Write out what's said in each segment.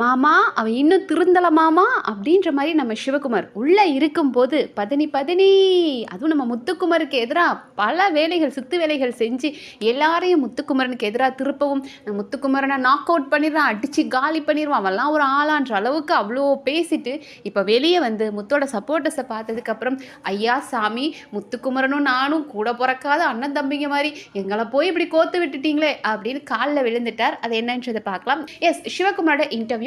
மாமா அவன் இன்னும் திருந்தல மாமா அப்படின்ற மாதிரி நம்ம சிவகுமார் உள்ளே இருக்கும்போது பதனி பதனி அதுவும் நம்ம முத்துக்குமருக்கு எதிராக பல வேலைகள் சுத்து வேலைகள் செஞ்சு எல்லாரையும் முத்துக்குமரனுக்கு எதிராக திருப்பவும் நம்ம முத்துக்குமரனை நாக் அவுட் பண்ணிடுறான் அடித்து காலி பண்ணிடுவான் அவெல்லாம் ஒரு ஆளான்ற அளவுக்கு அவ்வளோ பேசிட்டு இப்போ வெளியே வந்து முத்தோட சப்போர்ட்டர்ஸை பார்த்ததுக்கப்புறம் ஐயா சாமி முத்துக்குமரனும் நானும் கூட பிறக்காத அண்ணன் தம்பிங்க மாதிரி எங்களை போய் இப்படி கோத்து விட்டுட்டீங்களே அப்படின்னு காலில் விழுந்துட்டார். அது என்னன்றதை பார்க்கலாம். எஸ் சிவகுமாரோட இன்டர்வியூ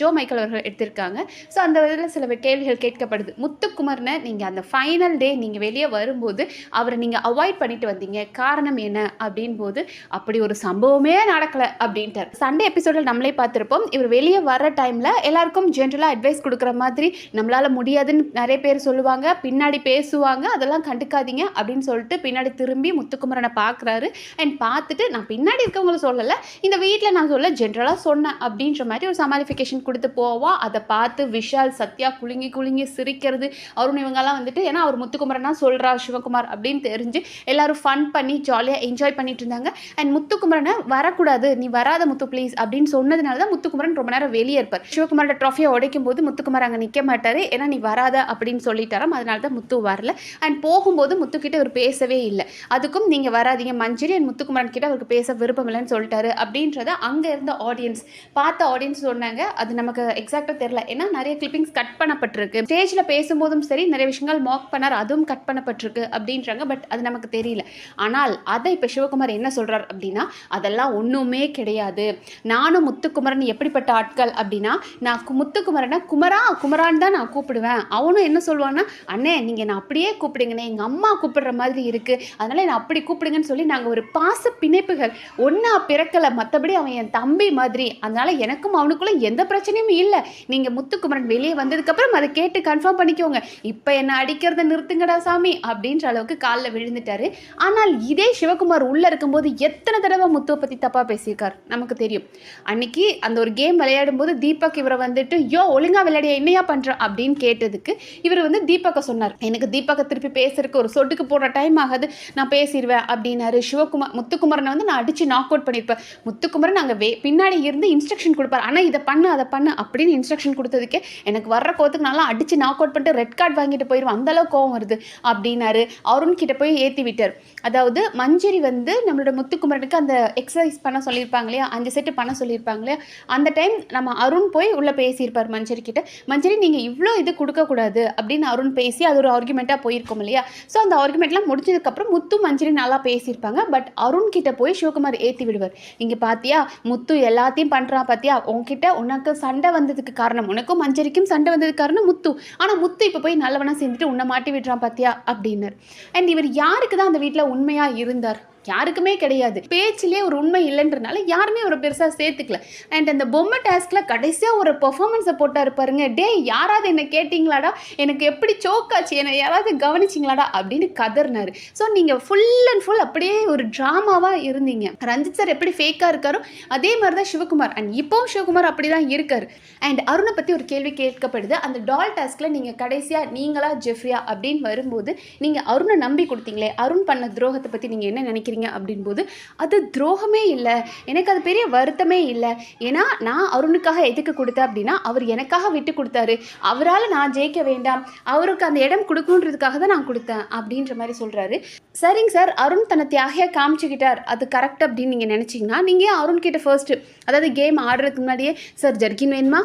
ஜோ மைக்கேல் uh, அவர்கள் எடுத்திருக்காங்க. ஸோ அந்த இதில் சில கேள்விகள் கேட்கப்படுது. முத்துக்குமரனை நீங்கள் அந்த ஃபைனல் டே நீங்கள் வெளியே வரும்போது அவரை நீங்கள் அவாய்ட் பண்ணிட்டு வந்தீங்க. காரணம் என்ன? அப்படின் போது அப்படி ஒரு சம்பவமே நடக்கலை அப்படின்ட்டார். சண்டே எபிசோடில் நம்மளே பார்த்துருப்போம். இவர் வெளியே வர டைமில் எல்லாருக்கும் ஜென்ரலாக அட்வைஸ் கொடுக்குற மாதிரி நம்மளால் முடியாதுன்னு நிறைய பேர் சொல்லுவாங்க. பின்னாடி பேசுவாங்க. அதெல்லாம் கண்டுக்காதீங்க அப்படின்னு சொல்லிட்டு பின்னாடி திரும்பி முத்துக்குமரனை பார்க்குறாரு. அண்ட் பார்த்துட்டு நான் பின்னாடி இருக்கவங்கள சொல்லலை. இந்த வீட்டில் நான் சொல்ல ஜென்ரலாக சொன்னேன் அப்படின்ற மாதிரி ஒரு குவாலிஃபிகேஷன் கொடுத்து போவா அதை பார்த்து விஷால் சத்யா குலுங்கி குலுங்கி சிரிக்கிறது. அருண் இவங்கெல்லாம் வந்துட்டு ஏன்னா அவர் முத்துக்குமரனா சொல்கிறா சிவகுமார் அப்படின்னு தெரிஞ்சு எல்லாரும் ஃபன் பண்ணி ஜாலியாக என்ஜாய் பண்ணிட்டு இருந்தாங்க. அண்ட் முத்துக்குமரனை வரக்கூடாது நீ வராத முத்து ப்ளீஸ் அப்படின்னு சொன்னதுனால தான் முத்துக்குமரன் ரொம்ப நேரம் வெளியே இருப்பார். சிவகுமாரோட ட்ராஃபியை உடைக்கும் போது முத்துக்குமார் அங்கே நிற்க மாட்டார். ஏன்னா நீ வராத அப்படின்னு சொல்லிட்டாராம். அதனால தான் முத்து வரல. அண்ட் போகும்போது முத்துக்கிட்ட அவர் பேசவே இல்லை. அதுக்கும் நீங்கள் வராதீங்க மஞ்சரி. அண்ட் முத்துக்குமரன் கிட்ட அவருக்கு பேச விருப்பம் இல்லைன்னு சொல்லிட்டாரு அப்படின்றத அங்கே இருந்த ஆடியன்ஸ் பார்த்த ஆடியன்ஸ் சொன்னாங்க. அது நமக்கு எக்ஸாக்டாக தெரியல. ஏன்னா நிறைய கிளிப்பிங்ஸ் கட் பண்ணப்பட்டிருக்கு. ஸ்டேஜில் பேசும்போதும் சரி நிறைய விஷயங்கள் மாக் பண்ணார் அதுவும் கட் பண்ணப்பட்டிருக்கு அப்படின்றாங்க பட் அது நமக்கு தெரியல. ஆனால் அதை இப்போ சிவகுமார் என்ன சொல்கிறார் அப்படின்னா அதெல்லாம் ஒன்றுமே கிடையாது. நானும் முத்துக்குமரன் எப்படிப்பட்ட ஆட்கள்? அப்படின்னா நான் முத்துக்குமரனை குமரா குமரான் தான் நான் கூப்பிடுவேன். அவனும் என்ன சொல்லுவான்னா அண்ணே நீங்கள் என்ன அப்படியே கூப்பிடுங்கண்ணே. எங்கள் அம்மா கூப்பிடுற மாதிரி இருக்குது அதனால் என்னை அப்படி கூப்பிடுங்கன்னு சொல்லி நாங்கள் ஒரு பாச பிணைப்புகள் ஒன்றா பிறக்கலை. மற்றபடி அவன் என் தம்பி மாதிரி. அதனால் எனக்கும் அவனுக்குள்ள எந்த பிரச்சனையும் இல்லை. நீங்கள் முத்துக்குமரன் வெளியே வந்ததுக்கப்புறம் அதை கேட்டு கன்ஃபார்ம் பண்ணிக்கோங்க. இப்போ என்ன அடிக்கிறத நிறுத்துங்கடா சாமி அப்படின்ற அளவுக்கு காலில் விழுந்துட்டாரு. ஆனால் இதே சிவகுமார் உள்ளே இருக்கும்போது எத்தனை தடவை முத்துவை பற்றி தப்பாக பேசியிருக்கார்? நமக்கு தெரியும். அன்னைக்கு அந்த ஒரு கேம் விளையாடும் போது தீபக் இவரை வந்துட்டு யோ ஒழுங்காக விளையாடிய என்னையா பண்ற? அப்படின்னு கேட்டதுக்கு இவர் வந்து தீபக்கை சொன்னார். எனக்கு தீபக்கை திருப்பி பேசுறதுக்கு ஒரு சொட்டுக்கு போடுற டைம் ஆகாது. நான் பேசிடுவேன் அப்படின்னாரு சிவகுமார். முத்துக்குமரனை வந்து நான் அடித்து நாக் அவுட் பண்ணியிருப்பேன் முத்துக்குமரன் அங்கே வே பின்னாடி இருந்து இன்ஸ்ட்ரக்ஷன் கொடுப்பார். ஆனால் இதை பண்ணு அதை பண்ணு அப்படின்னு இன்ஸ்ட்ரக்ஷன் கொடுத்ததுக்கே எனக்கு வர்ற கோத்துக்கு நல்லா அடித்து நாக் அவுட் பண்ணிட்டு ரெட் கார்டு வாங்கிட்டு போயிடுவோம் அந்தளவுக்கு கோவம் வருது அப்படின்னாரு. அருண் கிட்ட போய் ஏற்றி விட்டார். அதாவது மஞ்சரி வந்து நம்மளோட முத்துக்குமரனுக்கு அந்த எக்ஸசைஸ் பண்ண சொல்லியிருப்பாங்க இல்லையா? அஞ்சு செட்டு பண்ண சொல்லியிருப்பாங்க இல்லையா? அந்த டைம் நம்ம அருண் போய் உள்ளே பேசியிருப்பார் மஞ்சரி கிட்ட. மஞ்சரி நீங்கள் இவ்வளோ இது கொடுக்கக்கூடாது அப்படின்னு அருண் பேசி அது ஒரு ஆர்குமெண்ட்டாக போயிருக்கோம் இல்லையா? ஸோ அந்த ஆர்குமெண்ட்லாம் முடிஞ்சதுக்கப்புறம் முத்து மஞ்சரி நல்லா பேசியிருப்பாங்க. பட் அருண் கிட்ட போய் சிவகுமார் ஏற்றி விடுவார். இங்கே பார்த்தியா முத்து எல்லாத்தையும் பண்ணுறான் பார்த்தியா உங்ககிட்ட கிட்ட உனக்கு சண்டை வந்ததுக்கு காரணம். உனக்கும் மஞ்சரிக்கும் சண்டை வந்ததுக்கு காரணம் முத்து. ஆனால் முத்து இப்போ போய் நல்லவனாக சேர்ந்துட்டு உன்னை மாட்டி விடுறான் பார்த்தியா அப்படின்னு அண்ட் இவர் யாருக்கு தான் அந்த வீட்டில் உண்மையாக இருந்தார்? யாருக்குமே கிடையாது. பேச்சிலே ஒரு உண்மை இல்லைன்றனால யாருமே ஒரு பெருசாக சேர்த்துக்கல. அண்ட் அந்த பொம்மை டாஸ்கில் கடைசியாக ஒரு பெர்ஃபார்மன்ஸை போட்டார் பாருங்க. டே யாராவது என்ன கேட்டிங்களாடா? எனக்கு எப்படி சோக்காச்சு என்னை யாராவது கவனிச்சிங்களாடா? அப்படின்னு கதர்னாரு ஸோ நீங்கள் ஃபுல் அண்ட் ஃபுல் அப்படியே ஒரு ட்ராமாவாக இருந்தீங்க. ரஞ்சித் சார் எப்படி ஃபேக்காக இருக்காரோ அதே மாதிரி தான் சிவகுமார். அண்ட் இப்போவும் சிவகுமார் அப்படி தான் இருக்கார். அண்ட் அருணை பற்றி ஒரு கேள்வி கேட்கப்படுது. அந்த டால் டாஸ்கில் நீங்கள் கடைசியாக நீங்களா ஜெஃப்ரியா அப்படின்னு வரும்போது நீங்கள் அருணை நம்பி கொடுத்தீங்களே அருண் பண்ண துரோகத்தை பற்றி நீங்கள் என்ன நினைக்கிறீங்க? அப்படின்போது அது துரோகமே இல்லை. எனக்கு அது பெரிய வருத்தமே இல்லை. ஏன்னா நான் அருணுக்காக எதுக்கு கொடுத்தேன் அப்படின்னா அவர் எனக்காக விட்டு கொடுத்தாரு. அவரால் நான் ஜெயிக்க வேண்டாம். அவருக்கு அந்த இடம் கொடுக்கணுன்றதுக்காக தான் நான் கொடுத்தேன் அப்படின்ற மாதிரி சொல்கிறாரு சரிங்க சார் அருண் தன்னை தியாகியாக காமிச்சுக்கிட்டார். அது கரெக்ட் அப்படின்னு நீங்கள் நினச்சிங்கன்னா நீங்கள் அருண் கிட்ட ஃபர்ஸ்ட்டு அதாவது கேம் ஆடுறதுக்கு முன்னாடியே சார் ஜர்கின் வேணுமா?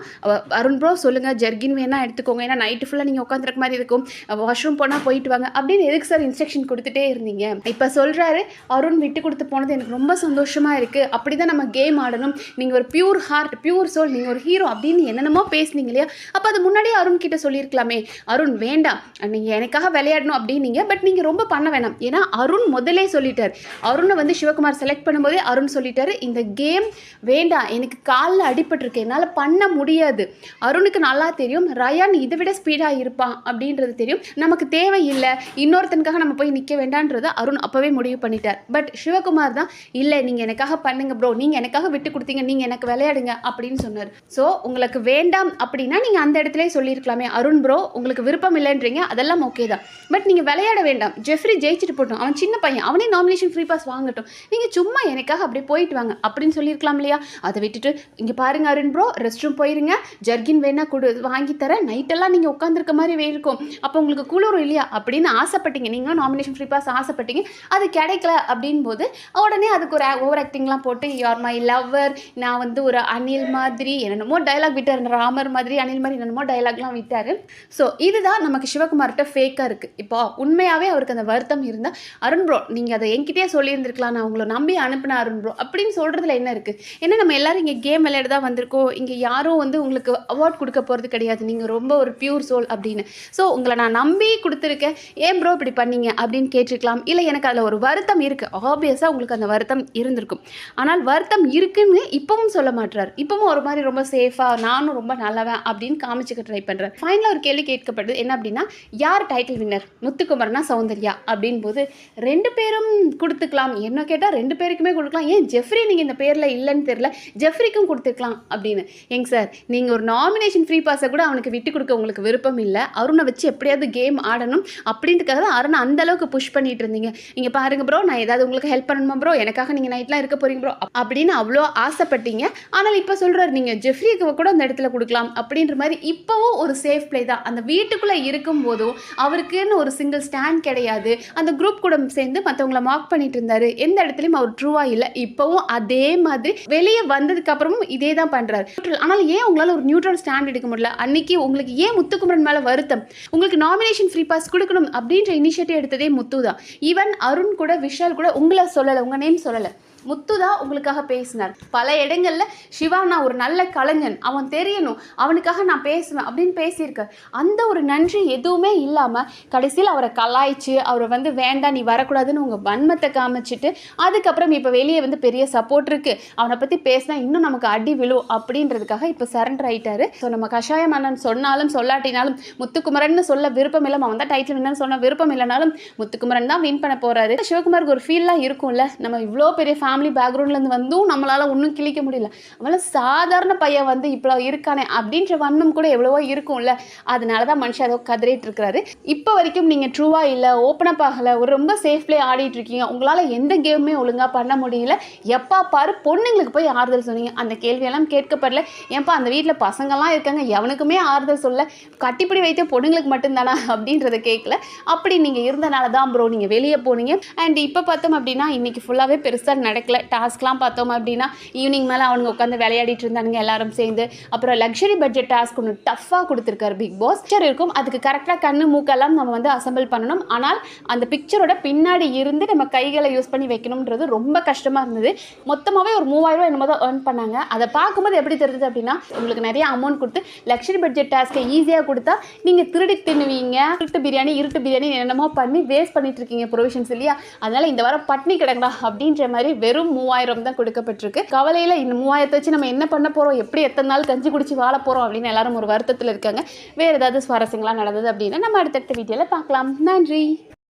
அருண் ப்ரோ சொல்லுங்கள் ஜர்கின் வேணா எடுத்துக்கோங்க. ஏன்னா நைட்டு ஃபுல்லாக நீங்கள் உட்காந்துருக்க மாதிரி இருக்கும். வாஷ்ரூம் போனால் போயிட்டு வாங்க. அப்படின்னு எதுக்கு சார் இன்ஸ்ட்ரக்ஷன் கொடுத்துட்டே இருந்தீங்க? இப்போ சொல்கிறாரு அருண் விட்டு கொடுத்து போனது எனக்கு ரொம்ப சந்தோஷமாக இருக்குது அப்படி தான் நம்ம கேம் ஆடணும். நீங்கள் ஒரு பியூர் ஹார்ட் பியூர் சோல் நீங்கள் ஒரு ஹீரோ அப்படின்னு என்னென்னமோ பேசுனீங்க இல்லையா? அப்போ அது முன்னாடியே அருண் கிட்ட சொல்லியிருக்கலாமே. அருண் வேண்டாம். நீங்கள் எனக்காக விளையாடணும் அப்படின்னீங்க. பட் நீங்கள் ரொம்ப பண்ண வேணாம். ஏன்னா அருண் முதலே சொல்லிட்டார். அருணை வந்து சிவகுமார் செலக்ட் பண்ணும்போதே அருண் சொல்லிட்டாரு இந்த கேம் வேண்டாம். எனக்கு காலில் அடிபட்டிருக்கு. என்னால் பண்ண முடியாது. அருணுக்கு நல்லா தெரியும். ரயான் இதை விட ஸ்பீடாக இருப்பான். அப்படின்றது தெரியும். நமக்கு தேவையில்லை. இன்னொருத்தனுக்காக நம்ம போய் நிற்க வேண்டான்றதை அருண் அப்போவே முடிவு பண்ணிட்டார். பட் சிவகுமார் தான் இல்லை நீங்கள் எனக்காக பண்ணுங்க ப்ரோ நீங்கள் எனக்காக விட்டு கொடுத்தீங்க. நீங்கள் எனக்கு விளையாடுங்க. அப்படின்னு சொன்னார். ஸோ உங்களுக்கு வேண்டாம் அப்படின்னா நீங்கள் அந்த இடத்துல சொல்லியிருக்கலாமே. அருண் ப்ரோ உங்களுக்கு விருப்பம் இல்லைன்றீங்க. அதெல்லாம் ஓகே தான். பட் நீங்கள் விளையாட வேண்டாம். ஜெஃப்ரி ஜெயிச்சுட்டு போட்டோம். அவன் சின்ன பையன். அவனே நாமினேஷன் ஃப்ரீ பாஸ் வாங்கட்டும். நீங்கள் சும்மா எனக்காக அப்படியே போயிட்டு வாங்க. அப்படின்னு சொல்லியிருக்கலாம் இல்லையா? அதை விட்டுட்டு இங்கே பாருங்க அருண் ப்ரோ ரெஸ்ட் ரூம் போயிருங்க. ஜர்கின் வேணா கொடு வாங்கி தரேன் நைட்டெல்லாம் நீங்கள் உட்காந்துருக்க மாதிரி இருக்கும். அப்போ உங்களுக்கு குளிரும் இல்லையா? அப்படின்னு ஆசைப்பட்டீங்க. நீங்களும் நாமினேஷன் ஃப்ரீ பாஸ் ஆசைப்பட்டீங்க. அது கிடைக்கல அப்படின் போது உடனே அதுக்கு ஒரு ஓவர் ஆக்டிங்லாம் போட்டு யார் மை லவ்வர் நான் வந்து ஒரு அனில் மாதிரி என்னென்னமோ டைலாக் விட்டார். ராமர் மாதிரி அனில் மாதிரி என்னென்னமோ டைலாக்லாம் விட்டார். ஸோ இதுதான் நமக்கு சிவகுமார்கிட்ட ஃபேக்காக இருக்குது இப்போ உண்மையாகவே அவருக்கு அந்த வருத்தம் இருந்தால் அருண் ப்ரோ நீங்கள் அதை என்கிட்டயே சொல்லியிருந்திருக்கலாம். நான் உங்களை நம்பி அனுப்பின அருண் ப்ரோ அப்படின்னு சொல்கிறதுல என்ன இருக்குது ஏன்னா நம்ம எல்லாரும் இங்கே கேம் விளையாட தான் வந்திருக்கோம். இங்கே யாரும் வந்து உங்களுக்கு அவார்ட் கொடுக்க போகிறது கிடையாது. நீங்கள் ரொம்ப ஒரு பியூர் சோல் அப்படின்னு. ஸோ உங்களை நான் நம்பி கொடுத்துருக்கேன். ஏன் ப்ரோ இப்படி பண்ணீங்க? அப்படின்னு கேட்டிருக்கலாம். இல்லை எனக்கு அதில் ஒரு வருத்தம் இருக்குது ஆப்வியஸாக உங்களுக்கு அந்த வருத்தம் இருந்திருக்கும். ஆனால் வருத்தம் இருக்குன்னு இப்பவும் சொல்ல மாட்டார் இப்பவும் ஒரு மாதிரி ரொம்ப சேஃபாக நானும் ரொம்ப நல்லவன் அப்படின்னு காமிச்சுக்க ட்ரை பண்ணுறேன் ஃபைனலாக ஒரு கேள்வி கேட்கப்படுது. என்ன அப்படின்னா யார் டைட்டில் வின்னர் முத்துக்குமரனா சௌந்தர்யா? அப்படின் போது ரெண்டு பேரும் கொடுத்துக்கலாம். என்ன கேட்டால் ரெண்டு பேருக்குமே கொடுக்கலாம். ஏன் ஜெஃப்ரி நீங்கள் இந்த பேரில் இல்லைன்னு தெரியல. ஜெஃப்ரிக்கும் கொடுத்துக்கலாம் அப்படின்னு. ஏங்க சார் நீங்கள் ஒரு நாமினேஷன் ஃப்ரீ பாஸை கூட அவனுக்கு விட்டு கொடுக்க உங்களுக்கு விருப்பம் இல்லை. அருணை வச்சு எப்படியாவது கேம் ஆடணும் அப்படின்றதுக்காக தான் அருணை அந்த அளவுக்கு புஷ் பண்ணிட்டு இருந்தீங்க. இங்கே பாருங்க ப்ரோ நான் ஏதாவது உங்களுக்கு ஹெல்ப் பண்ணணுமா ப்ரோ எனக்காக நீங்கள் நைட்லாம் இருக்க போறீங்க ப்ரோ அப்படின்னு அவ்வளோ ஆசைப்பட்டீங்க. ஆனால் இப்போ சொல்கிறார் நீங்கள் ஜெஃப்ரிக்கு கூட அந்த இடத்துல கொடுக்கலாம் அப்படின்ற மாதிரி இப்போவும் ஒரு சேஃப் ப்ளே தான். அந்த வீட்டுக்குள்ளே இருக்கும் போதும் அவருக்குன்னு ஒரு சிங்கிள் ஸ்டாண்ட் கிடையாது. அந்த குரூப் கூட சேர்ந்து மற்றவங்கள மார்க் பண்ணிட்டு இருந்தாரு. எந்த இடத்துலையும் அவர் ட்ரூவாக இல்லை. இப்போவும் அதே மாதிரி வெளியே வந்ததுக்கு அப்புறமும் இதே தான் பண்றாரு. Neutral. ஆனால் ஏன் உங்களால் ஒரு நியூட்ரல் ஸ்டாண்ட் எடுக்க முடியல? அன்னைக்கு உங்களுக்கு ஏன் முத்துக்குமரன் மேலே வருத்தம்? உங்களுக்கு நாமினேஷன் ஃப்ரீ பாஸ் கொடுக்கணும் அப்படின்ற இனிஷியேட்டிவ் எடுத்ததே முத்து தான் ஈவன் அருண் கூட விஷால் கூட உங்களை சொல்லலை உங்கள் நேம் சொல்லலை. முத்து தான் உங்களுக்காக பேசினார். பல இடங்களில் சிவா நான் ஒரு நல்ல கலைஞன். அவன் தெரியணும். அவனுக்காக நான் பேசுவேன் அப்படின்னு பேசியிருக்கார். அந்த ஒரு நன்றி எதுவுமே இல்லாமல் கடைசியில் அவரை கலாய்ச்சி அவரை வந்து வேண்டாம் நீ வரக்கூடாதுன்னு உங்கள் வன்மத்தை காமிச்சிட்டு அதுக்கப்புறம் இப்போ வெளியே வந்து பெரிய சப்போர்ட் இருக்குது அவனை பற்றி பேசினா இன்னும் நமக்கு அடி விழும் அப்படின்றதுக்காக இப்போ சரண்டர் ஆகிட்டார் ஸோ நம்ம கஷாய மன்னன் சொன்னாலும் சொல்லாட்டினாலும் முத்துக்குமரன் சொல்ல விருப்பம் இல்லை. அவன் தான் டைட்டில் என்னன்னு சொன்ன விருப்பம் இல்லைனாலும் முத்துக்குமரன் தான் வின் பண்ண போகிறாரு சிவகுமாருக்கு ஒரு ஃபீல்லாம் இருக்கும்ல. நம்ம இவ்வளோ பெரிய ஃபேமிலி ஃபேமிலி பேக்ரவுண்ட்லேருந்து வந்தும் நம்மளால் ஒன்றும் கிழிக்க முடியல. அவள சாதாரண பையன் வந்து இப்போ இருக்கானே அப்படின்ற வண்ணம் கூட எவ்வளவோ இருக்கும்ல. அதனால தான் மனுஷன் ஏதோ கதறிட்டு இருக்கிறாரு. இப்போ வரைக்கும் நீங்கள் ட்ரூவாக இல்லை ஓப்பனப் ஆகலை ஒரு ரொம்ப சேஃப்லே ஆடிட்டு இருக்கீங்க. உங்களால் எந்த கேமுமே ஒழுங்காக பண்ண முடியல. எப்பா பாரு பொண்ணுங்களுக்கு போய் ஆறுதல் சொன்னீங்க. அந்த கேள்வியெல்லாம் கேட்கப்படல. ஏன்ப்பா அந்த வீட்டில் பசங்கள்லாம் இருக்காங்க எவனுக்குமே ஆறுதல் சொல்ல. கட்டிப்பிடி வைத்த பொண்ணுங்களுக்கு மட்டும்தானா அப்படின்றத கேட்கல. அப்படி நீங்கள் இருந்தனால தான் ப்ரோ நீங்கள் வெளியே போனீங்க. அண்ட் இப்போ பார்த்தோம் அப்படின்னா இன்னைக்கு ஃபுல்லாகவே பெருசாக நடக்கல. டாஸ்க்லாம் பார்த்தோம் அப்படின்னா ஈவினிங் மேலே அவனுங்க உட்காந்து விளையாடிட்டு இருந்தானுங்க எல்லாரும் சேர்ந்து. அப்புறம் லக்ஸரி பட்ஜெட் டாஸ்க் ஒன்று டஃப்பாக கொடுத்துருக்காரு பிக் பாஸ் பிக்சர் இருக்கும். அதுக்கு கரெக்டாக கண்ணு மூக்கெல்லாம் நம்ம வந்து அசம்பிள் பண்ணணும். ஆனால் அந்த பிக்சரோட பின்னாடி இருந்து நம்ம கைகளை யூஸ் பண்ணி வைக்கணுன்றது ரொம்ப கஷ்டமாக இருந்தது. மொத்தமாகவே ஒரு மூவாயிரம் என்னமோ தான் ஏர்ன் பண்ணாங்க. அதை பார்க்கும்போது எப்படி தெரிஞ்சது அப்படின்னா உங்களுக்கு நிறைய அமௌண்ட் கொடுத்து லக்ஸரி பட்ஜெட் டாஸ்க்கை ஈஸியாக கொடுத்தா நீங்கள் திருடி தின்னுவீங்க. இருட்டு பிரியாணி இருட்டு பிரியாணி என்னமோ பண்ணி வேஸ்ட் பண்ணிட்டு இருக்கீங்க ப்ரொவிஷன்ஸ் இல்லையா? அதனால் இந்த வாரம் பட்னி கிடங்கடா அப்படின்ற மாதிரி வெறும் மூவாயிரம் தான் கொடுக்கப்பட்டிருக்கு. கவலையில் இந்த மூவாயிரத்தை வச்சு நம்ம என்ன பண்ண போகிறோம் எப்படி எத்தனை நாள் கஞ்சி குடிச்சு வாழ போகிறோம் அப்படின்னு எல்லாரும் ஒரு வருத்தத்தில் இருக்காங்க. வேறு ஏதாவது சுவாரஸ்யங்களாக நடந்தது அப்படின்னா நம்ம அடுத்தடுத்த வீடியோவில் பார்க்கலாம். நன்றி.